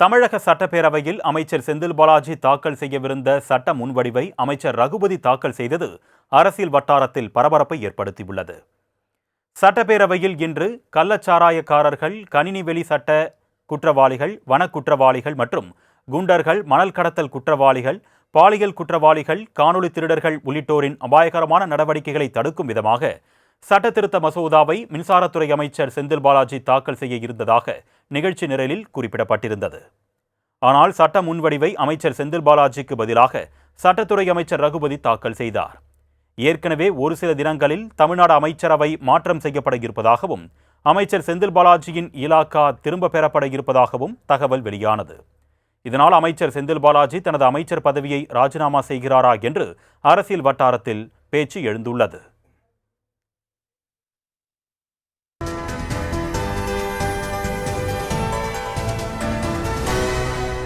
தமிழக சட்டப்பேரவையில் அமைச்சர் செந்தில் பாலாஜி தாக்கல் செய்யவிருந்த சட்ட முன்வடிவை அமைச்சர் ரகுபதி தாக்கல் செய்தது அரசியல் வட்டாரத்தில் பரபரப்பை ஏற்படுத்தியுள்ளது. சட்டப்பேரவையில் இன்று கள்ளச்சாராயக்காரர்கள் கணினி வெளி சட்ட குற்றவாளிகள் வனக்குற்றவாளிகள் மற்றும் குண்டர்கள் மணல் கடத்தல் குற்றவாளிகள் பாலியல் குற்றவாளிகள் காணொளி திருடர்கள் உள்ளிட்டோரின் அபாயகரமான நடவடிக்கைகளை தடுக்கும் விதமாக சட்ட திருத்த மசோதாவை மின்சாரத்துறை அமைச்சர் செந்தில் பாலாஜி தாக்கல் செய்ய இருந்ததாக நிகழ்ச்சி நிரலில் குறிப்பிடப்பட்டிருந்தது. ஆனால் சட்ட முன்வடிவை அமைச்சர் செந்தில் பாலாஜிக்கு பதிலாக சட்டத்துறை அமைச்சர் ரகுபதி தாக்கல் செய்தார். ஏற்கனவே ஒரு சில தினங்களில் தமிழ்நாடு அமைச்சரவை மாற்றம் செய்யப்பட இருப்பதாகவும் அமைச்சர் செந்தில் பாலாஜியின் இலாக்கா திரும்ப பெறப்பட இருப்பதாகவும் தகவல் வெளியானது. இதனால் அமைச்சர் செந்தில் பாலாஜி தனது அமைச்சர் பதவியை ராஜினாமா செய்கிறாரா என்று அரசியல் வட்டாரத்தில் பேச்சு எழுந்துள்ளது.